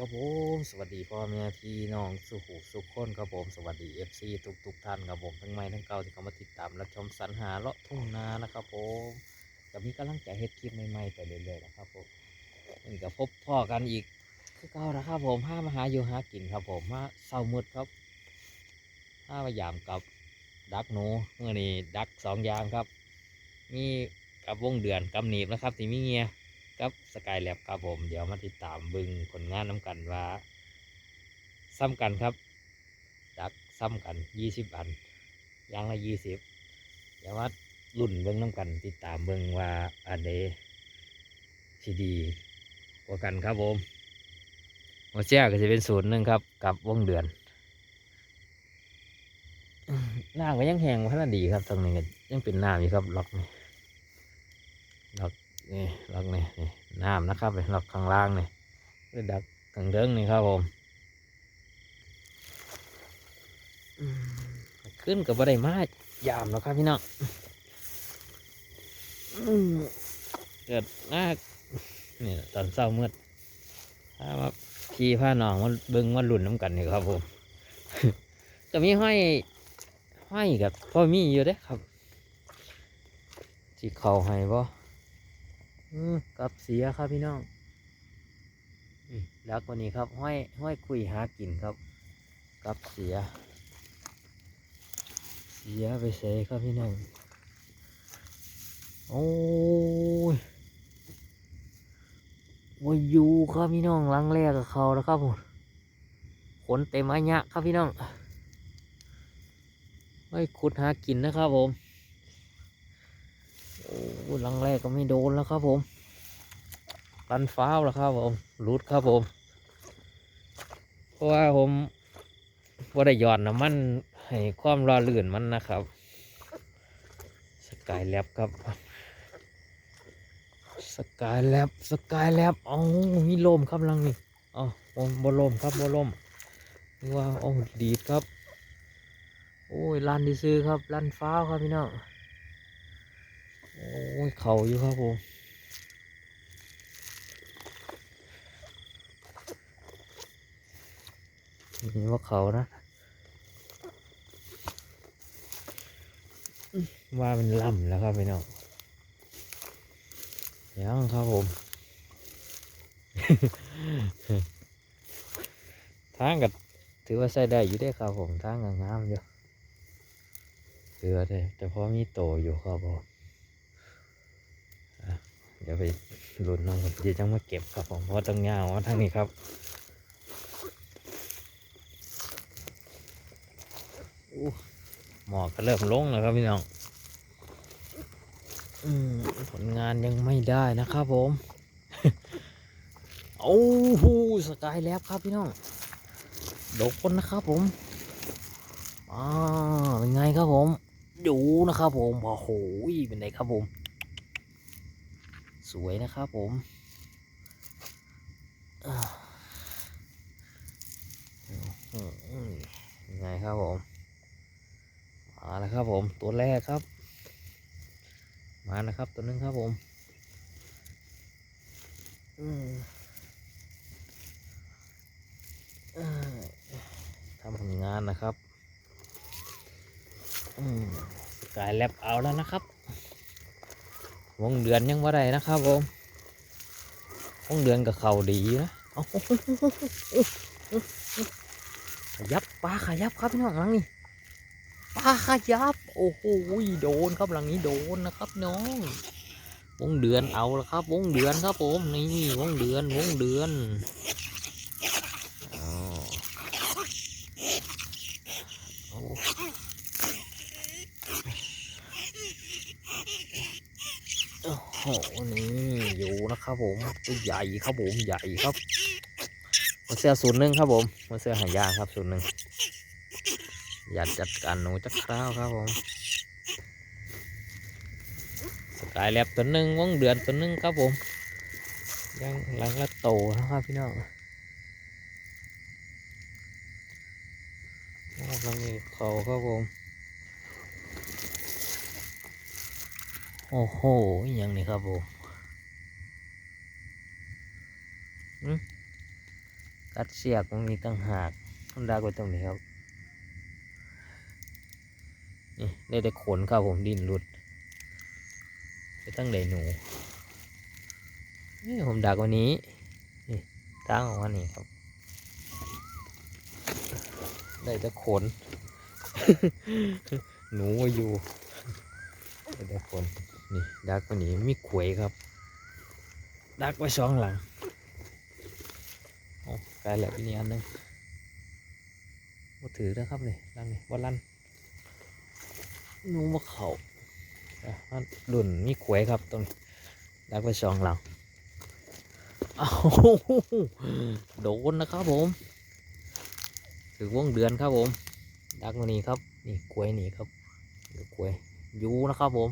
ครับผมสวัสดีพ่อแม่พี่น้องสุขุสุขคนครับผมสวัสดีเอฟซีทุกทุกๆท่านครับผมทั้งใหม่ทั้งเก่าที่เข้ามาติดตามรับชมสรรหาเลาะทุ่งนานะครับผมก็มีกำลังใจเฮ็ดคลิปใหม่ๆไปเรื่อยๆนะครับผมนี่ก็พบพ่อกันอีกคือเก่านะครับผมห้ามาหาอยู่หากินครับผมมาเศร้ามืดครับห้ามายามกับดักหนูเมื่อนี้ดักสองยางครับ มีกับวงเดือนกับหนีบนะครับที่มีเงีย กับสกายแลบครับผม เดี๋ยวมาติดตามบึงผลงานน้ำกันว่า ซ้ำกันครับดักซ้ำกันยี่สิบอันยางละยี่สิบเดี๋ยวว่ารุ่นเบิ้งน้ำกัน ติดตามเบิ้งว่าอันเดที่ดีกว่ากันครับผมโมเชียก็จะเป็นศูนย์หนึ่งครับ กับวงเดือนน้ำก็ยังแห้งพันดีครับตรงนี้ยังเป็นน้ำอยู่ครับล็อกนี่ล็อก นี่ล็อกนี่นี่น้ำนะครับเลยล็อกข้างล่างนี่คือดักข้างเดิงนี่ครับผมขึ้นกับบัไดมายามแล้วครับพี่น้องเกิดมากนี่ตอนเศร้ามืดถ้ามาพี่ผ้าหนองมันเบิ้งมันหลุนน้ำกันนี่ครับผมจะมีห้อยห้อยกับพ่อมีอยู่เด้ครับที่เขาให้บ่ กับเสียครับพี่น้องนี่แล้วกว่านี้ครับ ห้อยห้อยคุยหากินครับ กับเสีย เสียไปเสยครับพี่น้อง โอ้ยวาอยู่ครับพี่น้องลังแรกกับเขาแล้วครับผมขนเต็มอัญญะครับพี่น้อง ไม่ขุดหากินนะครับผม หลังแรกก็ไม่โดนแล้วครับผมปันฟ้าวแล้วครับผมรุดครับผม เพราะว่าผมว่าได้หย่อนน้ำมันให้ความรอลื่นมันนะครับ สกายแลบครับ สกายแลบสกายแลบอ๋อมีลมครับลังนี่อ๋อบอลมครับบอลมนี่ว่าโอ้ดีดครับ โอ้ยลันดีซื้อครับลันฟ้าวครับพี่น้อง โอ้ยเขาอยู่ครับผมนี่ว่าเขานะ ว่ามันล่ำแล้วครับพี่น้องยังครับผม ทางกับถือว่าใส่ได้อยู่ได้ครับผม ทางงามอยู่เรือได้แต่พอมีโตอยู่ครับผม เดี๋ยวไปลุ้นน้องผมจะจังมาเก็บครับผมเพราะต้องยาวมาทางนี้ครับหมอกก็เริ่มลงแล้วครับพี่น้องอืมผลงานยังไม่ได้นะครับผมโอ้โหสกายแลบครับพี่น้องดกคนนะครับผมอ่าเป็นไงครับผม ดูนะครับผมโอ้โหเป็นไงครับผม สวยนะครับผมยังไงครับผมมาแล้วครับผมตัวแรกครับ มานะครับตัวหนึงครับผมทำผลงานนะครับอืมกายแลบเอาแล้วนะครับ วงเดือนยังว่าไรนะครับผมวงเดือนกับเขาดีนะขยับปลาขยับครับพี่น้องหลังนี้ปลาขยับ โอ้โหโดนครับหลังนี้โดนนะครับน้อง วงเดือนเอาละครับ วงเดือนครับผมนี่วงเดือนวงเดือนอ๋อโอ้โอ้โห นี่อยู่นะครับผมตัวใหญ่ครับผมใหญ่ครับมาเสือศูนย์หนึ่งครับผมมาเสือหายากครับศูนย์หนึ่งอย่าจัดการหนูจักคราวครับผมสกายแลบตัวหนึ่งวงเดือนตัวหนึ่งครับผม ยังหลังละโตนะครับพี่น้องโอ้หลังนี้เขาครับผม โอ้โหอย่างนี้ครับผมกัดเสียกตรงนี้ตั้งหากมันดักไว้ตรงนี้ครับ นี่ได้แต่ขนครับผมดินหลุด ไปตั้งใดหนูนี่ผมดักวันนี้นี่ตั้งออกมานี่ครับ ได้แต่ขน หนูมาอยู่ได้แต่ขน นี่ดักวันนี้มีขวยครับ ดักไว้สองหลังโอ้กลายแหลกอีกนี่อันหนึงมาถือนะครับนี่ลังนี่บอลันหนูมาเขาอะมันดุนมีขวยครับตรงนี้ดักไปสองหลังอ้าวโดนนะครับผม ถือวงเดือนครับผม ดักมานี่ครับ นี่ขวยนี่ครับนี่ขวยอยูนะครับผม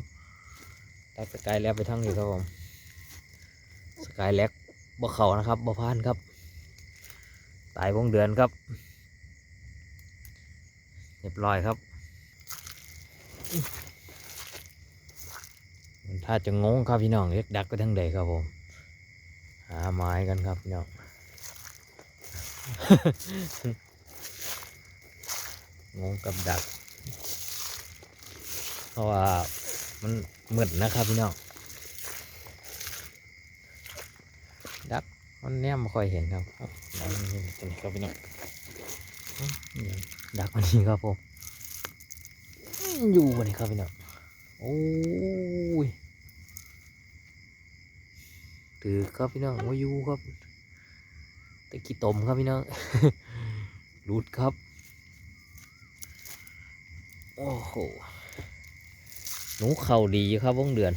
ดักสกายแล็บไปทั้งนี้ครับผม สกายแล็บบ่เขานะครับบ่พานครับ ตายวงเดือนครับ เรียบร้อยครับถ้าจะงงครับพี่น้องเรียกดักไปทั้งใดครับผม หาไม้กันครับพี่น้องงงกับดัก เพราะว่า มันมืดนะครับพี่น้องดักมันแนมไม่ค่อยเห็นครับเอ้าดักมันอยู่ตรงนี้ครับพี่น้องเอ้านี่ดักมันนี่ครับผมอยู่วันนี้ครับพี่น้องโอ้ยถือครับพี่น้องวาอยูครับตะกี้ตมครับพี่น้องหลุดครับ โอ้โห หนูเข่าดีอยู่ครับวงเดือน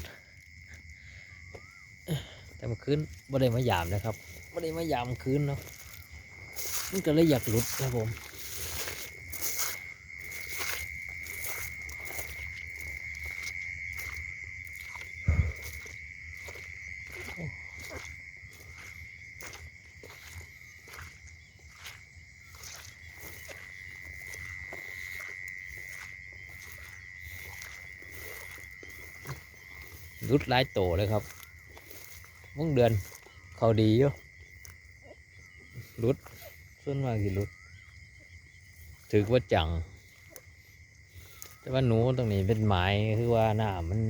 แต่มาคืนบ่ได้มายามนะครับบ่ได้มายามคืนเนาะมันก็เลยอยากหลุดครับผม รุดหลายโตเลยครับวงเดือนเขาดีอยู่รุดส่วนมากสิรุดถือว่าจัง แต่ว่าหนูตรงนี้เป็นไม้คือว่าหน้ามัน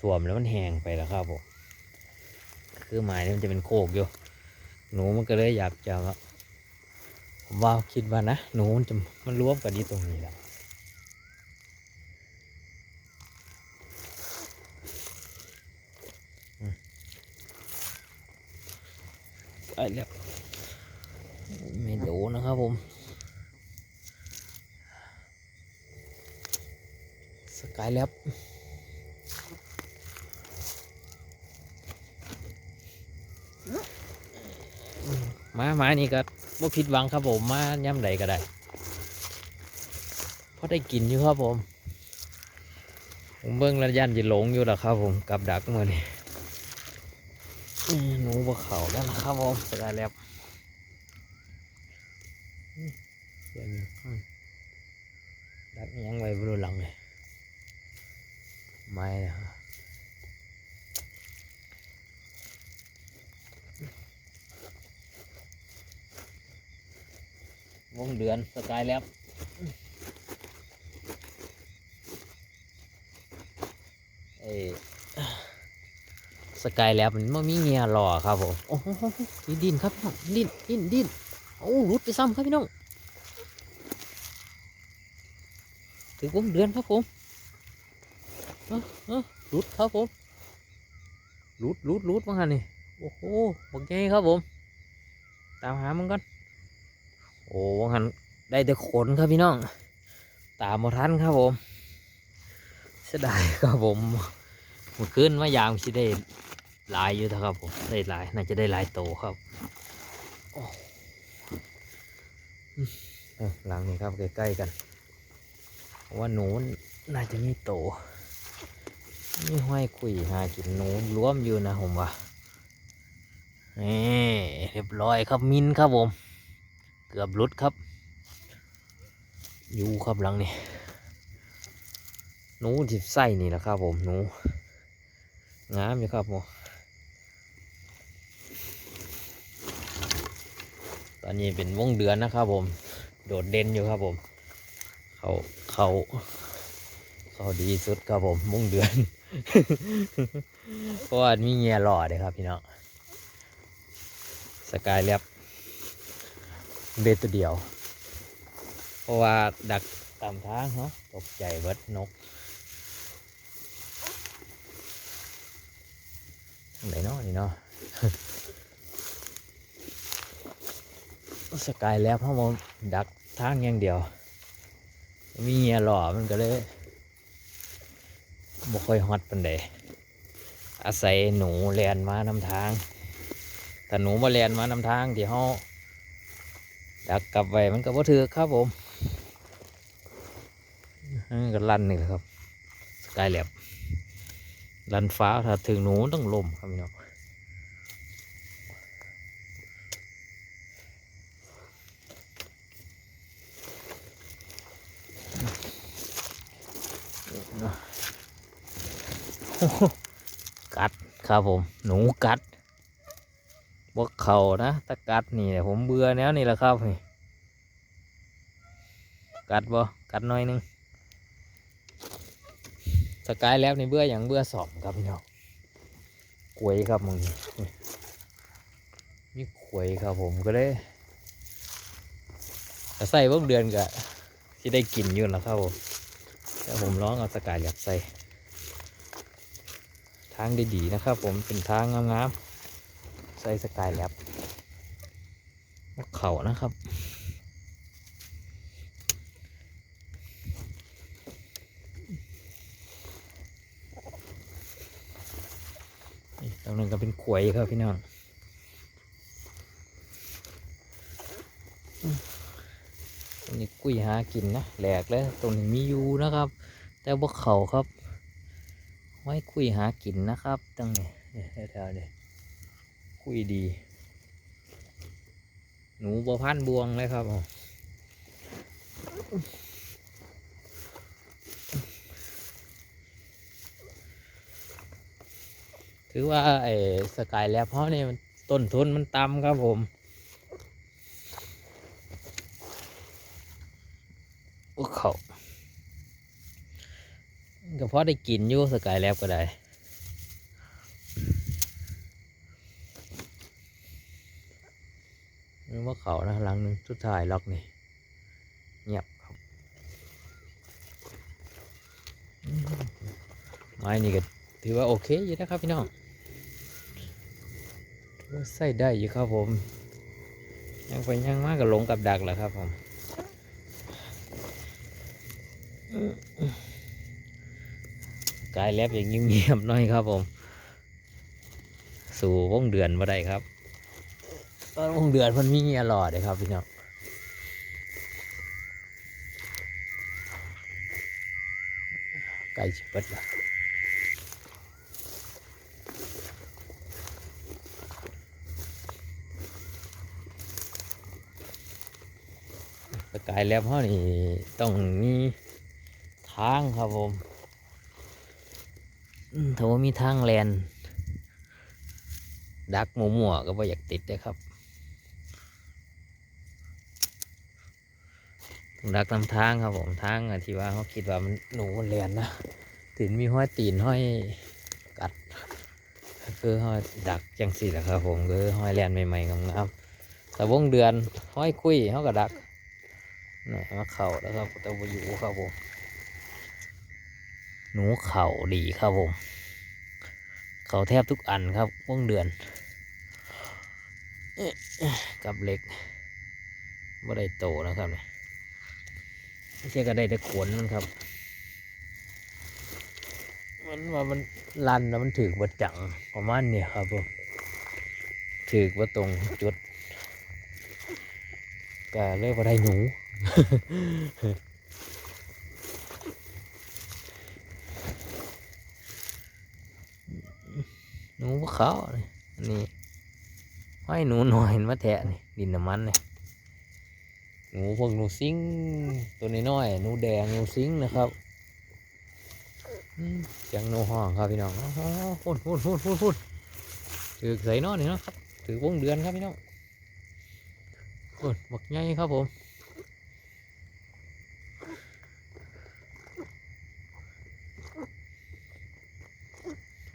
ถ่วมแล้วมันแห้งไปแล้วครับผมคือไม้นี่มันจะเป็นโคกอยู่ หนูมันก็เลยอยากจะผมว่าคิดว่านะ หนูมันจะมันรวมกันที่ตรงนี้แหละ แล้วไม่โดนนะครับผม สกายแลบมาไม้นี่ก็ว่ผิดหวังครับผมมาย่ำใดก็ได้เพราะได้กินอยู่ครับผม ผมเบิ้งแล้วยันจะหลงอยู่แล้วครับผมกับดักมานี่อืม หนูบะเขาแล้วนะครับผมสกายแลบอืมเดี๋ยวนี้ดักยังไว้บนหลังเลยไม่นะวงเดือนสกายแลบเอ้ย สกายแลบมันไม่มีเงียหล่อครับผมโอ้โหดินดินครับพี่น้องดินดินดินโอ้รุดไปซ้ำครับพี่น้องถึงวงเดือนครับผมเอ้อเออรุดครับผมรุดรุดรุดมาหันนี่โอ้โหบอกไงครับผม ตามหามันก่อนโอ้วังหันได้แต่ขนครับพี่น้อง ตามมาทันครับผมเสียดายครับผมเมื่อคืนมายามสิได้ หลายอยู่นะครับผมได้หลายน่าจะได้หลายโตครับหลังนี้ครับใกล้ๆกันว่าหนูน่าจะมีโตนี่ห้อยคุยหากินหนูรวมอยู่นะผมว่านี่เรียบร้อยครับมินครับผม เกือบหลุดครับ อยู่ครับหลังนี้หนูที่ไส้นี่แหละครับผมหนูงามอยู่ครับผม ตอนนี้เป็นวงเดือนนะครับผม โดดเด่นอยู่ครับผม เขาเขาเขาดีสุดครับผมวงเดือน เพราะว่ามีเงียหล่อเลยครับพี่น้อง สกายแลบเบตัวเดียว เพราะว่าดักตามทางเนาะตกใจเบิดนกไหนเนาะนี่เนาะ สกายแลบเพราะมันดักทางอย่างเดียว มีเงียหล่อมันก็เลยบ่ค่อยฮอตปันใดอาศัยหนูแลนมานำทางแต่หนูมาแลนมานำทางที่เฮาดักกลับไว้มันก็บ่ถือครับผมก็ลั่นนี่แหละครับสกายแลบลั่นฟ้าถ้าถึงหนูต้องลมครับพี่น้องโอ้โห กัดครับผม หนูกัดบกเข่านะถ้ากัดนี่ผมเบื่อแล้วนี่แหละครับนี่กัดบ่กัดหน้อยนึงสกายแล้วนี่เบื่ออย่างเบื่อสองครับพี่น้องกวยครับมึงนี่มีกล้วยครับผมก็ได้แต่ใส่เบิ่งเดือนก็ที่ได้กินอยู่แล้วครับผมแต่ผมร้องเอาสกายแลบใส่างดีๆนะครับ ผมเป็นทางงามๆใส่สกายแลบเขานะครับ นี่ตรงนั้นก็เป็นขวยครับพี่น้องตรงนี้กุ้ยหากินนะแหลกแล้วตรงนี้มีอยู่นะครับ แต่ว่เขาครับ ไว้คุยหากินนะครับตั้งนี่แถวๆเนี่ยคุยดี หนูบัวพันบวงเลยครับผมถือว่าไอ้สกายแลบเพราะเนี่ยมันต้นทุนมันต่ำครับผมโอ้เขา ก็พอได้กินอยู่สกายแลบก็ได้นี่ว่าเขานะหลังนึงสุดท้ายล็อกนี่เงียบครับไม้นี่ก็ถือว่าโอเคอยู่นะครับพี่น้องใส่ได้อยู่ครับผม ยังไปยังมากกับลงกับดักแหละครับผม กายแลบอย่างเงียบๆหน่อยครับผม สู่วงเดือนมาได้ครับตอนวงเดือนมันมีเงียหลอดเลยครับพี่น้องไก่ชิบเปิดละสกายแลบเขานี่ต้องมีทางครับผม ถ้าว่ามีทางแลนดักหมูหมัวก็บ่อยากติดเลยครับดักนำทางครับผมทางที่ว่าเขาคิดว่ามันหนูมันเรียนนะตีนมีห้อยตีนห้อยกัดคือห้อยดักจังสีแหละครับผมคือห้อยแลนใหม่ๆงามๆแต่วงเดือนห้อยคุยเขาก็ดักนี่มาเข่าแล้วครับแต่ว่าอยู่ครับผม หนูเข่าดีครับผม เข่าแทบทุกอันครับวงเดือน กับเหล็กบ่ได้โตนะครับเนี่ยไม่ใช่ก็ได้แต่ขนมันครับ มันว่ามันลันแล้วมันถือบดจังประมาณเนี่ยครับผมถือว่าตรงจุดก็เลยว่าได้หนู หนูพวก เขาเนี่ยอันนี้ให้หนูหน่อยมาแทะนี่ดินน้ำมันเนี่ยหนูพวกหนูซิงตัวน้อยๆหนูแดงหนูซิงนะครับเสียงหนูห้องครับพี่น้องอ้าวพูดพูดพูดพูดพูดถือใส่นอนนี่นะครับถือวงเดือนครับพี่น้องโอ้ยบักใหญ่ครับผม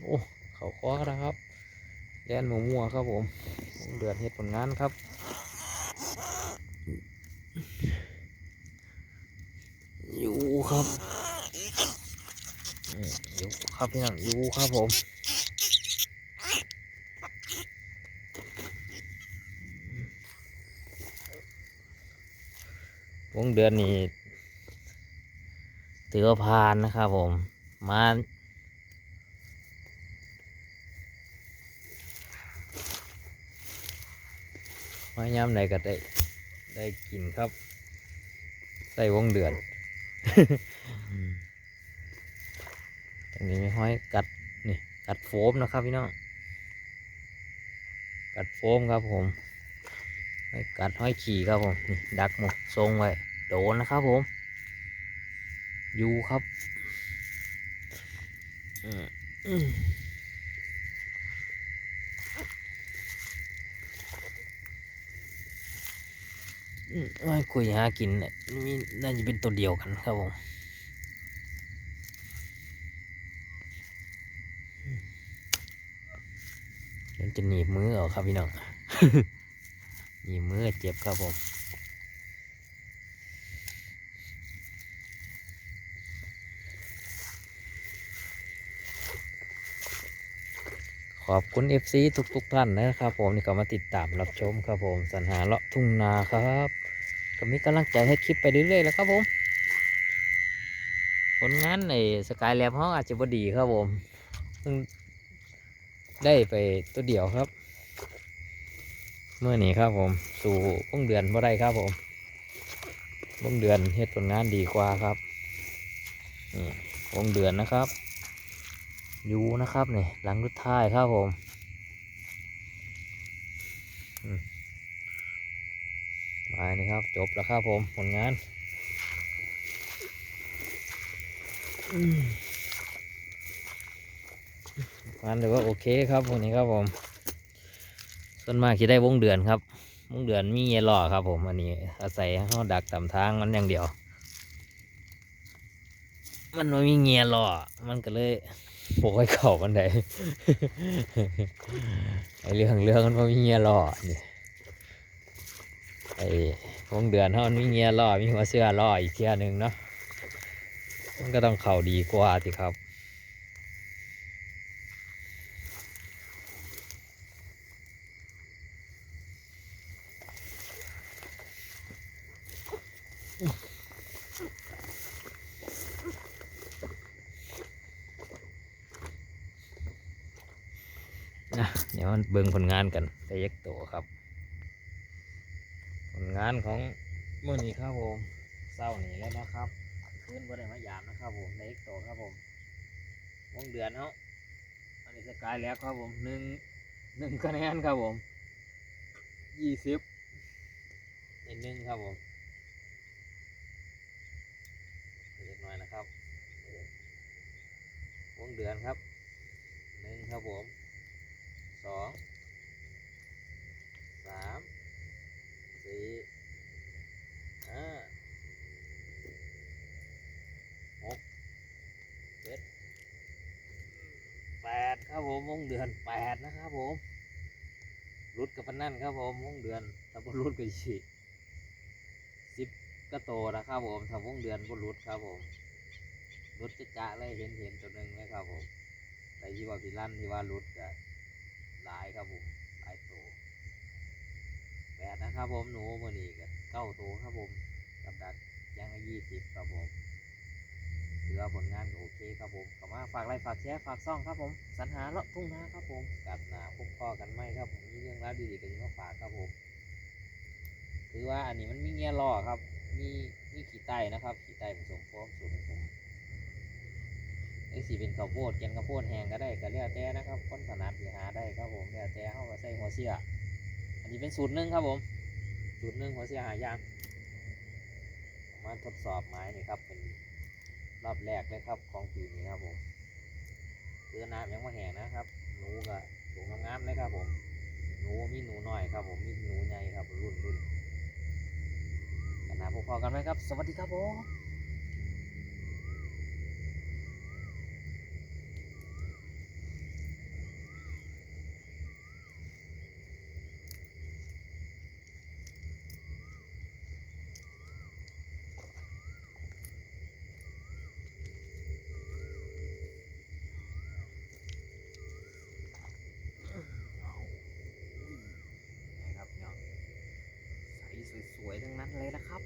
โอ้ เขาคว้านะครับแล นหมูมัวครับผม เดือดเฮ็ดผลงานครับ อยู่ครับอืมอยู่ครับพี่น้องอยู่ครับผมวงเดือนนี้ถือว่าผ่านนะครับผม มา มาย่ำไหนก็ได้ ได้กินครับได้วงเดือน ตรงนี้มีห้อยกัดนี่กัดโฟมนะครับพี่น้องกัดโฟมครับผมห้อยกัดห้อยขี่ครับผมนี่ดักหมกทรงไว้โดนนะครับผมอยู่ครับ อืมอืมอืม ไม่คุยหากินเนี่ยมีน่าจะเป็นตัวเดียวกันครับผมเดี๋ยวจะหนีบมือเอกครับพี่น้องหนีบมือเจ็บครับผม ขอบคุณ FC ทุกๆท่านนะครับ ผมที่เข้ามาติดตามรับชมครับผมสรรหาเลาะทุ่งนาครับก็มีกำลังใจให้คลิปไปเรื่อยๆแล้วครับผม ผลงานในสกายแลบห้องอาจจะบดีครับผมได้ไปตัวเดียวครับ เมื่อนี้ครับผม สู่วงเดือนบ่ได้ครับผมวงเดือนเฮ็ดผลงานดีกว่าครับนี่วงเดือนนะครับ ยูนะครับนี่หลังรุดท้ายครับผมมานี่ครับ จบแล้วครับผมผลงานงานถือว่าโอเคครับวันนี้ครับผม ส่วนมากจะได้วงเดือนครับ วงเดือนมีเงยหล่อครับ ผมอันนี้ อาศัยเขาดักตามทางมันอย่างเดียว มันไม่มีเงียหล่อมันก็เลย โบกให้เข่ากันไดไอเรื่องเรื่องมันบ่มีเงียหล่อนี่ไอวงเดือนเขามันมีเงียหล่อมีหัวเสื้อหล่ออีกเทียหนึ่งเนาะมันก็ต้องเข่าดีกว่าสิครับ นะเดี๋ยวมันเบิ่งผลงานกันแต่ยักโตครับ ผลงานของเมื่อนี้ครับผมเศร้านี้แล้วนะครับคืนบ่ได้มายามนะครับผมในยักโตครับผมวงเดือนเนาะอันนี้สกายแล้วครับผมหนึ่งหนึ่งคะแนนครับผมยี่สิบอีกหนึ่งครับผมเล็กน้อยนะครับวงเดือนครับหนึ่งครับผม สองสามสี่ห้าหกเจ็ดแปดครับผมวงเดือนแปดนะครับผมรุดกับพนันครับผมวงเดือนถ้าบรุดก็ฉีสิบก็โตนะครับผมถ้าวงเดือนบรุดครับผมรุดจะจะเลยเห็นเห็นตัวหนึ่งนะครับผมแต่ที่ว่าพิลั่นที่ว่ารุดก็ หลายครับผมหลายตัวแปดนะครับผมหนูมือนี้กับเก้าตัวครับผมกับดักย่างยี่สิบครับผมถือว่าผลงานโอเคครับผมก็มาฝากไลค์ฝากแชร์ฝากซ่องครับผมสรรหาเลาะทุ่งนาครับผมกับหนาพบพ่อกันไหมครับผมมีเรื่องราวดีๆกันมาฝากครับผมถือว่าอันนี้มันมีเงี้ยล่อครับ มีมีขี้ไตนะครับขี้ไตผสมโฟมสูตรของผม ไอ้สีเป็นข้าวโพดแกนข้าวโพดแห้งก็ได้ก็แล้วแต่นะครับคนถนัดหาได้ครับผมแล้วแต่เขาก็ใส่หัวเสียอันนี้เป็นสูตรหนึ่งครับผม สูตรหนึ่งหัวเสียหายากมมาทดสอบไม้นี่ครับเป็นรอบแรกเลยครับของปีนี้ครับผมคือน้ำยังไม่แห้งนะครับหนูก็สูงงามๆเลยครับผมหนูมีหนูน้อยครับผมมีหนูใหญ่ครับรุ่นรุ่นหนาพบพอกันไหมครับ สวัสดีครับผม นะครับ